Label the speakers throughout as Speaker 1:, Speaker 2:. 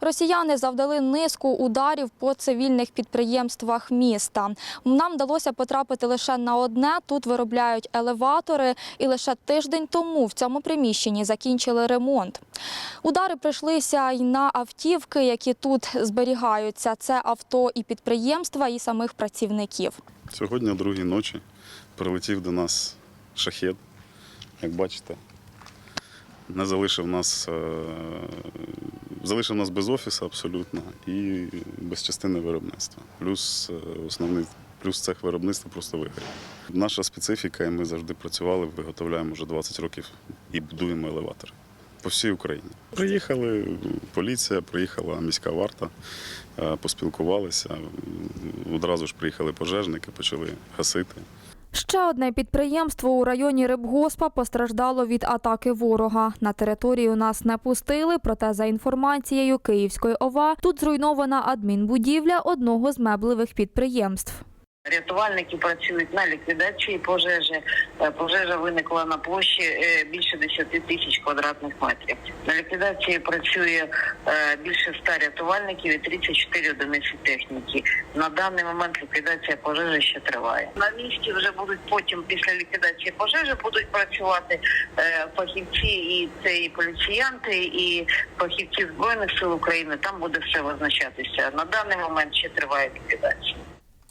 Speaker 1: Росіяни завдали низку ударів по цивільних підприємствах міста. Нам вдалося потрапити лише на одне. Тут виробляють елеватори, і лише тиждень тому в цьому приміщенні закінчили ремонт. Удари прийшлися й на автівки, які тут зберігаються. Це авто і підприємства, і самих працівників.
Speaker 2: Сьогодні другій ночі прилетів до нас шахет, як бачите. Не залишив нас, е, залишив нас без офісу абсолютно і без частини виробництва. Плюс е, основний плюс цех виробництва просто вигорів. Наша специфіка, і ми завжди працювали, виготовляємо вже 20 років і будуємо елеватори по всій Україні. Приїхали поліція, приїхала міська варта, е, поспілкувалися. Одразу ж приїхали пожежники, почали гасити.
Speaker 1: Ще одне підприємство у районі Рибгоспа постраждало від атаки ворога. На територію нас не пустили, проте за інформацією Київської ОВА тут зруйнована адмінбудівля одного з меблевих підприємств.
Speaker 3: Рятувальники працюють на ліквідації пожежі. Е, Пожежа виникла на площі е, більше 10 тисяч квадратних метрів. На ліквідації працює більше 100 рятувальників і 34 одиниці техніки. На даний момент ліквідація пожежі ще триває. На місці вже будуть потім, після ліквідації пожежі, будуть працювати е, фахівці, і це поліціянти, і фахівці збройних сил України. Там буде все визначатися. На даний момент ще триває ліквідація.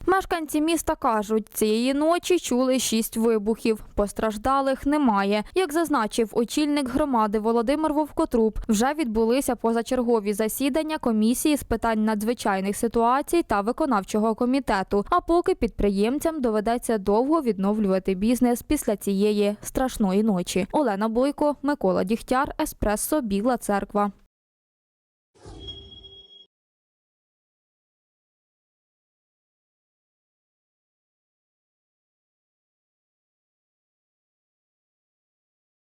Speaker 1: Мешканці міста кажуть, цієї ночі чули шість вибухів. Постраждалих немає. Як зазначив очільник громади Володимир Вовкотруб, вже відбулися позачергові засідання комісії з питань надзвичайних ситуацій та виконавчого комітету. А поки підприємцям доведеться довго відновлювати бізнес після цієї страшної ночі. Олена Бойко, Микола Дігтяр, Еспресо, Біла Церква.